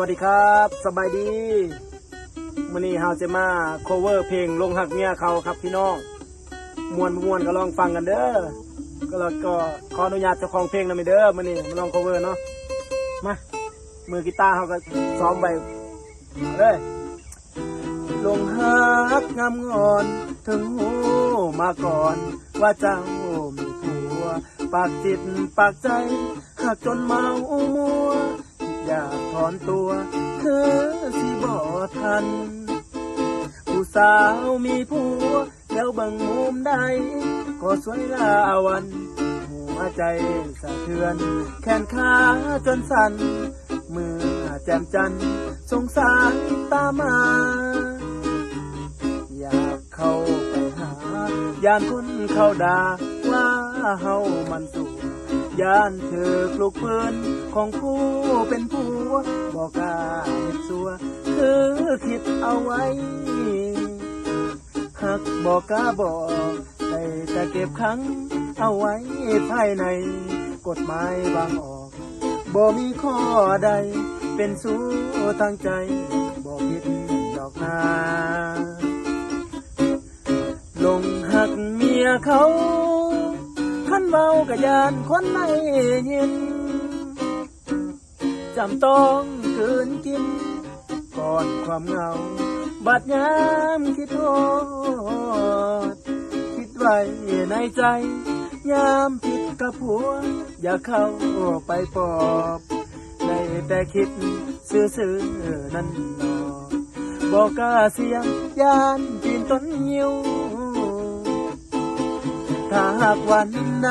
วัสดีครับสบายดีมื่อนี้เฮาจะมา cover เพลงลงหักเมียเขาครับพี่น้องมวนมวนก็ลองฟังกันเด้อก็แล้วก็ขออนุญาตเจ้าของเพลงนะไม่เด้อมื่อนี้มาลอง cover เนาะมามือกีตาร์เฮาก็ซ้อมไปเอาเลยลงหักงามงอนถึงหูมาก่อน ว่าเจ้ามีผัวปากจิตปากใจหากจนเมามัว อยากถอนตัวคือสิบ่ทัน ผู้สาวมีผัวแล้วบังมุมใด ก็สวยลาวัน หัวใจสะเทือน แขนขาจนสั่น มือแจมจันทร์สงสารตามา อยากเข้าไปหา ยานคนเข้าด่าว่าเฮามันสู ยานเธอคลุกปืนของผู้เป็นผัวบอกกล้าเห็ดสัวคือคิดเอาไว้หักบอกกล้าบอกได้แต่เก็บครั้งเอาไว้ภายใน กฎหมายบางออกบ่มีข้อใด เป็นสู้ตั้งใจบอกผิดดอกนาลงหักเมียเขา เมากะยานคนไม่ยิน จำต้องคืนกิน ก่อนความเหงาบาดยามคิดโทษ คิดไว้ในใจ ยามผิดกับผัว อย่าเข้าไปปอบได้แต่คิดซื่อๆนั่นหนอบอกกาเสียงยานปีนต้นยิว หากวันใด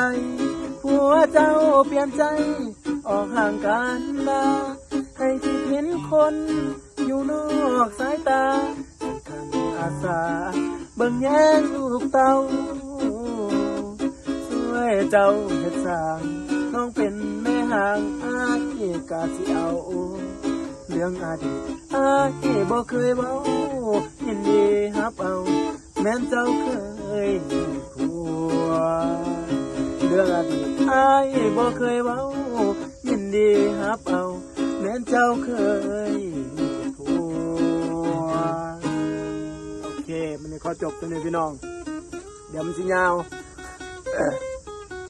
ผัวเจ้าเปลี่ยนใจ ออกห่างกันลาให้ที่เห็นคน อยู่นอกสายตาทางอาสาเบิ่งแย่งลูกเต้าช่วยเจ้าเฮ็ดสร้างน้องเป็นแม่ห่างอาเกกาสิเอา เรื่องอดีตอาเกบ่เคยเว้ายินดีฮับเอา แม้นเจ้าเคย รื่องอดีตอายบ่เคยเว้า ยินดีฮับเอาแม้นเจ้าเคยมีผัวโอเค มันนี้ขอจบตรงนี้พี่น้อง เดี๋ยวมันสิยาวเอ้อ